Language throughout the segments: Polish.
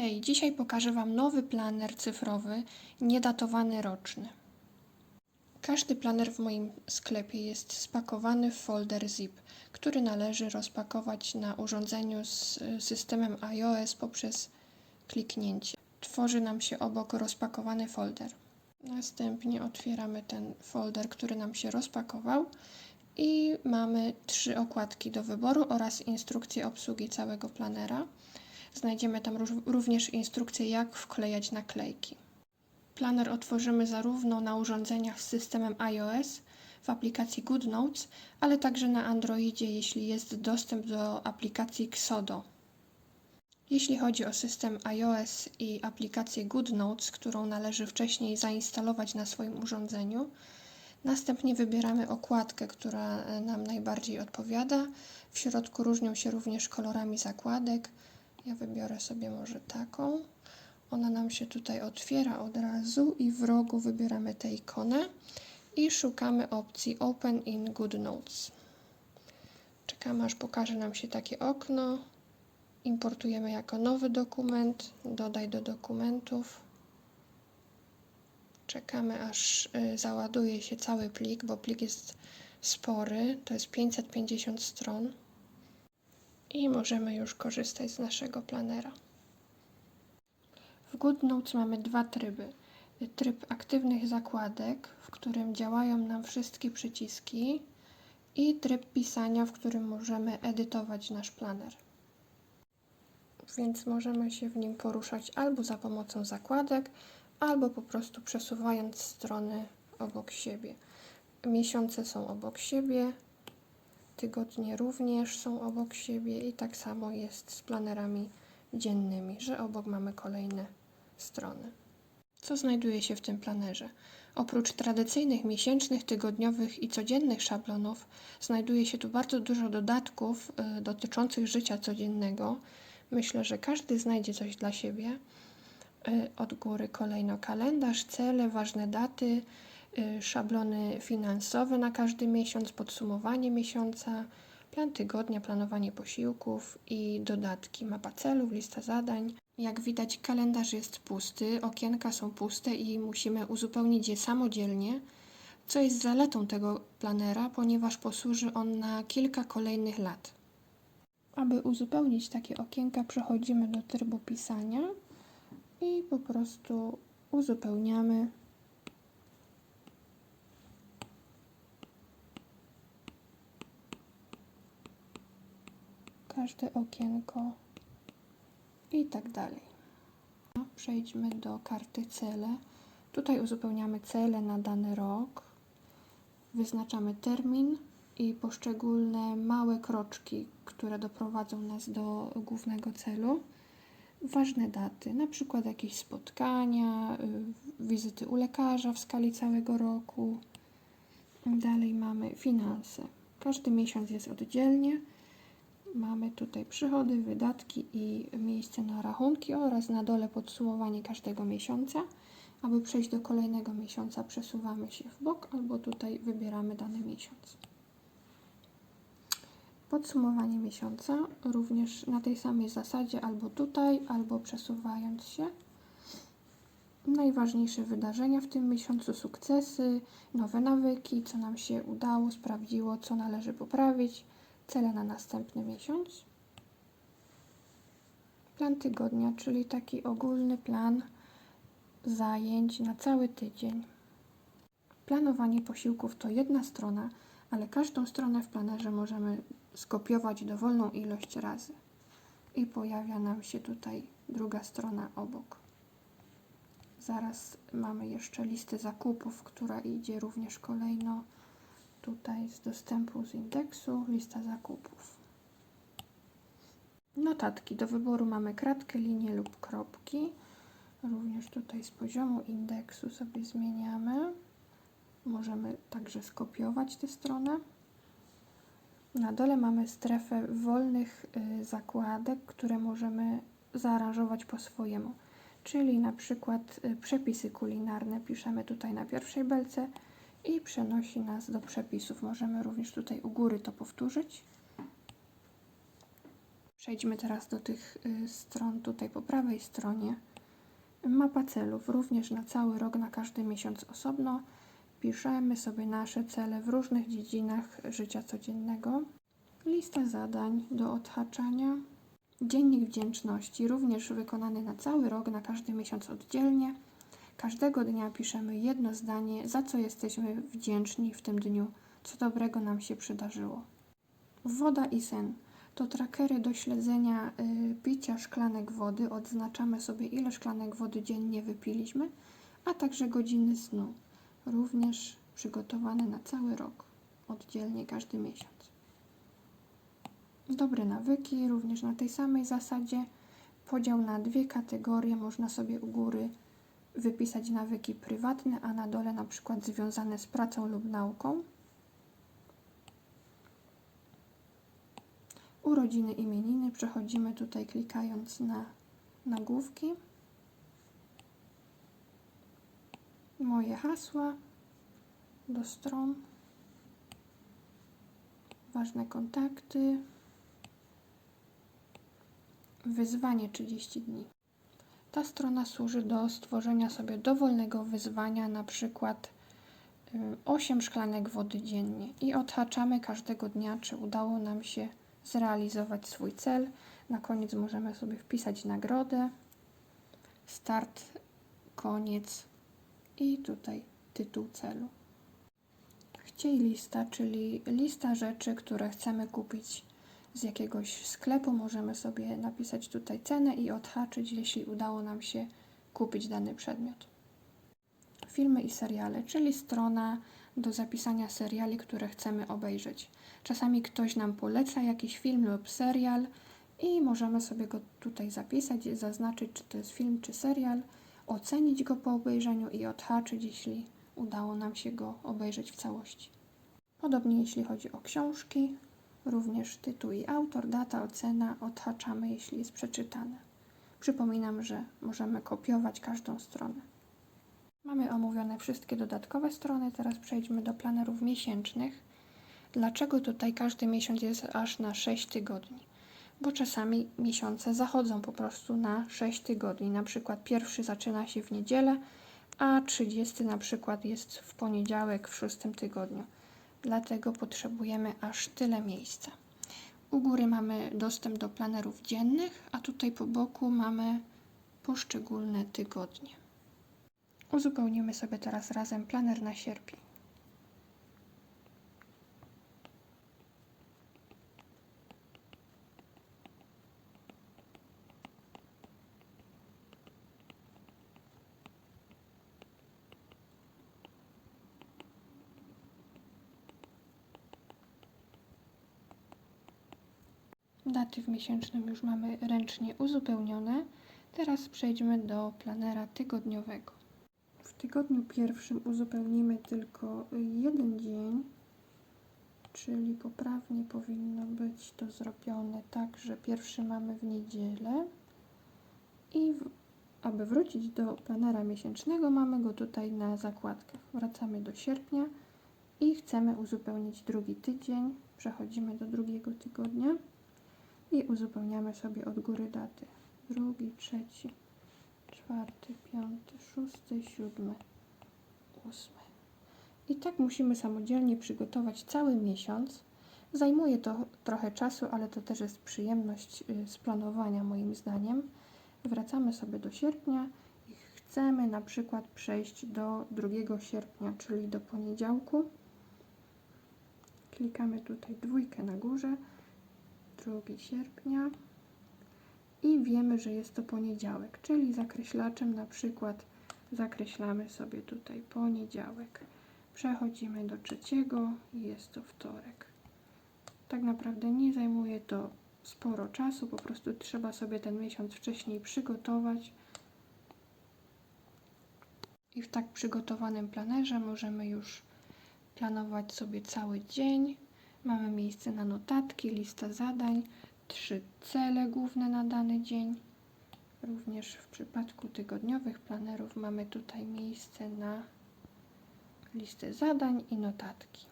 Hej, dzisiaj pokażę Wam nowy planer cyfrowy, niedatowany roczny. Każdy planer w moim sklepie jest spakowany w folder zip, który należy rozpakować na urządzeniu z y, systemem iOS poprzez kliknięcie. Tworzy nam się obok rozpakowany folder. Następnie otwieramy ten folder, który nam się rozpakował i mamy trzy okładki do wyboru oraz instrukcję obsługi całego planera. Znajdziemy tam również instrukcję, jak wklejać naklejki. Planer otworzymy zarówno na urządzeniach z systemem iOS w aplikacji GoodNotes, ale także na Androidzie, jeśli jest dostęp do aplikacji Xodo. Jeśli chodzi o system iOS i aplikację GoodNotes, którą należy wcześniej zainstalować na swoim urządzeniu, Następnie wybieramy okładkę, która e, nam najbardziej odpowiada. W środku różnią się również kolorami zakładek. Ja wybiorę sobie może taką. Ona nam się tutaj otwiera od razu i w rogu wybieramy tę ikonę i szukamy opcji Open in GoodNotes. Czekamy aż pokaże nam się takie okno. Importujemy jako nowy dokument. Dodaj do dokumentów. Czekamy aż y, załaduje się cały plik, bo plik jest spory, to jest 550 stron. I możemy już korzystać z naszego planera. W GoodNotes mamy dwa tryby. Tryb aktywnych zakładek, w którym działają nam wszystkie przyciski i tryb pisania, w którym możemy edytować nasz planer. Więc możemy się w nim poruszać albo za pomocą zakładek, albo po prostu przesuwając strony obok siebie. Miesiące są obok siebie, tygodnie również są obok siebie i tak samo jest z planerami dziennymi, że obok mamy kolejne strony. Co znajduje się w tym planerze? Oprócz tradycyjnych miesięcznych, tygodniowych i codziennych szablonów, znajduje się tu bardzo dużo dodatków y, dotyczących życia codziennego. Myślę, że każdy znajdzie coś dla siebie. Y, Od góry kolejno kalendarz, cele, ważne daty, szablony finansowe na każdy miesiąc, podsumowanie miesiąca, plan tygodnia, planowanie posiłków i dodatki, mapa celów, lista zadań. Jak widać, kalendarz jest pusty, okienka są puste i musimy uzupełnić je samodzielnie, co jest zaletą tego planera, ponieważ posłuży on na kilka kolejnych lat. Aby uzupełnić takie okienka, przechodzimy do trybu pisania i po prostu uzupełniamy. Każde okienko i tak dalej. No, Przejdźmy do karty cele. Tutaj uzupełniamy cele na dany rok. Wyznaczamy termin i poszczególne małe kroczki, które doprowadzą nas do głównego celu ważne daty, na przykład jakieś spotkania, y, wizyty u lekarza w skali całego roku. Dalej mamy finanse. Każdy miesiąc jest oddzielnie. Mamy tutaj przychody, wydatki i miejsce na rachunki oraz na dole podsumowanie każdego miesiąca. Aby przejść do kolejnego miesiąca, przesuwamy się w bok albo tutaj wybieramy dany miesiąc. Podsumowanie miesiąca również na tej samej zasadzie, albo tutaj, albo przesuwając się. Najważniejsze wydarzenia w tym miesiącu, sukcesy, nowe nawyki, co nam się udało, sprawdziło, co należy poprawić, cele na następny miesiąc. Plan tygodnia, czyli taki ogólny plan zajęć na cały tydzień. Planowanie posiłków to jedna strona, ale każdą stronę w planerze możemy skopiować dowolną ilość razy. I pojawia nam się tutaj druga strona obok. Zaraz mamy jeszcze listę zakupów, która idzie również kolejno tutaj z dostępu z indeksu, lista zakupów. Notatki. Do wyboru mamy kratkę, linię lub kropki. Również tutaj z poziomu indeksu sobie zmieniamy. Możemy także skopiować tę stronę. Na dole mamy strefę wolnych y, zakładek, które możemy zaaranżować po swojemu. Czyli na przykład y, przepisy kulinarne piszemy tutaj na pierwszej belce i przenosi nas do przepisów. Możemy również tutaj u góry to powtórzyć. Przejdźmy teraz do tych y, stron tutaj po prawej stronie. Mapa celów, również na cały rok, na każdy miesiąc osobno. Piszemy sobie nasze cele w różnych dziedzinach życia codziennego. Lista zadań do odhaczania. Dziennik wdzięczności, również wykonany na cały rok, na każdy miesiąc oddzielnie. Każdego dnia piszemy jedno zdanie, za co jesteśmy wdzięczni w tym dniu, co dobrego nam się przydarzyło. Woda i sen to trackery do śledzenia y, picia szklanek wody. Odznaczamy sobie, ile szklanek wody dziennie wypiliśmy, a także godziny snu, również przygotowane na cały rok, oddzielnie każdy miesiąc. Dobre nawyki, również na tej samej zasadzie. Podział na dwie kategorie, można sobie u góry wypisać nawyki prywatne, a na dole na przykład związane z pracą lub nauką. Urodziny, imieniny. Przechodzimy tutaj klikając na nagłówki. Moje hasła do stron. Ważne kontakty. Wyzwanie 30 dni. Ta strona służy do stworzenia sobie dowolnego wyzwania, na przykład y, 8 szklanek wody dziennie i odhaczamy każdego dnia, czy udało nam się zrealizować swój cel. Na koniec możemy sobie wpisać nagrodę, start, koniec i tutaj tytuł celu. Chciej lista, czyli lista rzeczy, które chcemy kupić z jakiegoś sklepu. Możemy sobie napisać tutaj cenę i odhaczyć, jeśli udało nam się kupić dany przedmiot. Filmy i seriale, czyli strona do zapisania seriali, które chcemy obejrzeć. Czasami ktoś nam poleca jakiś film lub serial i możemy sobie go tutaj zapisać, zaznaczyć, czy to jest film, czy serial, ocenić go po obejrzeniu i odhaczyć, jeśli udało nam się go obejrzeć w całości. Podobnie jeśli chodzi o książki, również tytuł i autor, data, ocena odhaczamy, jeśli jest przeczytane. Przypominam, że możemy kopiować każdą stronę. Mamy omówione wszystkie dodatkowe strony, teraz przejdźmy do planerów miesięcznych. Dlaczego tutaj każdy miesiąc jest aż na 6 tygodni? Bo czasami miesiące zachodzą po prostu na 6 tygodni. Na przykład pierwszy zaczyna się w niedzielę, a 30 na przykład jest w poniedziałek w szóstym tygodniu. Dlatego potrzebujemy aż tyle miejsca. U góry mamy dostęp do planerów dziennych, a tutaj po boku mamy poszczególne tygodnie. Uzupełnimy sobie teraz razem planer na sierpień. Daty w miesięcznym już mamy ręcznie uzupełnione. Teraz przejdźmy do planera tygodniowego. W tygodniu pierwszym uzupełnimy tylko jeden dzień, czyli poprawnie powinno być to zrobione tak, że pierwszy mamy w niedzielę i w, aby wrócić do planera miesięcznego mamy go tutaj na zakładkach. Wracamy do sierpnia i chcemy uzupełnić drugi tydzień. Przechodzimy do drugiego tygodnia i uzupełniamy sobie od góry daty. Drugi, trzeci, czwarty, piąty, szósty, siódmy, ósmy. I tak musimy samodzielnie przygotować cały miesiąc. Zajmuje to trochę czasu, ale to też jest przyjemność y, z planowania moim zdaniem. Wracamy sobie do sierpnia i chcemy na przykład przejść do 2 sierpnia, czyli do poniedziałku. Klikamy tutaj dwójkę na górze 2 sierpnia i wiemy, że jest to poniedziałek, czyli zakreślaczem na przykład zakreślamy sobie tutaj poniedziałek. Przechodzimy do trzeciego i jest to wtorek. Tak naprawdę nie zajmuje to sporo czasu, po prostu trzeba sobie ten miesiąc wcześniej przygotować. I w tak przygotowanym planerze możemy już planować sobie cały dzień. Mamy miejsce na notatki, lista zadań, trzy cele główne na dany dzień. Również w przypadku tygodniowych planerów mamy tutaj miejsce na listę zadań i notatki.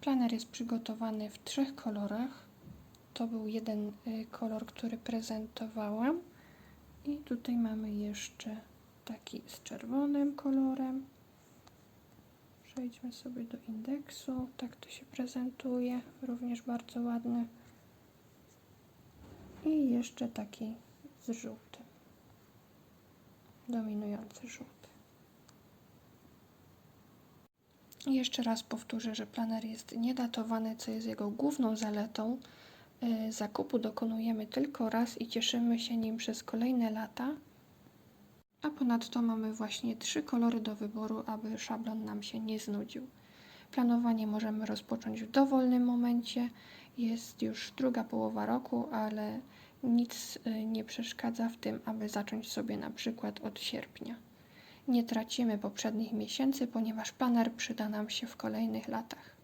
Planer jest przygotowany w trzech kolorach. to był jeden y, kolor, który prezentowałam. I tutaj mamy jeszcze taki z czerwonym kolorem. Przejdźmy sobie do indeksu. Tak to się prezentuje. Również bardzo ładny. I jeszcze taki z żółtym. Dominujący żółty. Jeszcze raz powtórzę, że planer jest niedatowany, co jest jego główną zaletą. Y, Zakupu dokonujemy tylko raz i cieszymy się nim przez kolejne lata. A ponadto mamy właśnie trzy kolory do wyboru, aby szablon nam się nie znudził. Planowanie możemy rozpocząć w dowolnym momencie. Jest już druga połowa roku, ale nic y, nie przeszkadza w tym, aby zacząć sobie na przykład od sierpnia. Nie tracimy poprzednich miesięcy, ponieważ planer przyda nam się w kolejnych latach.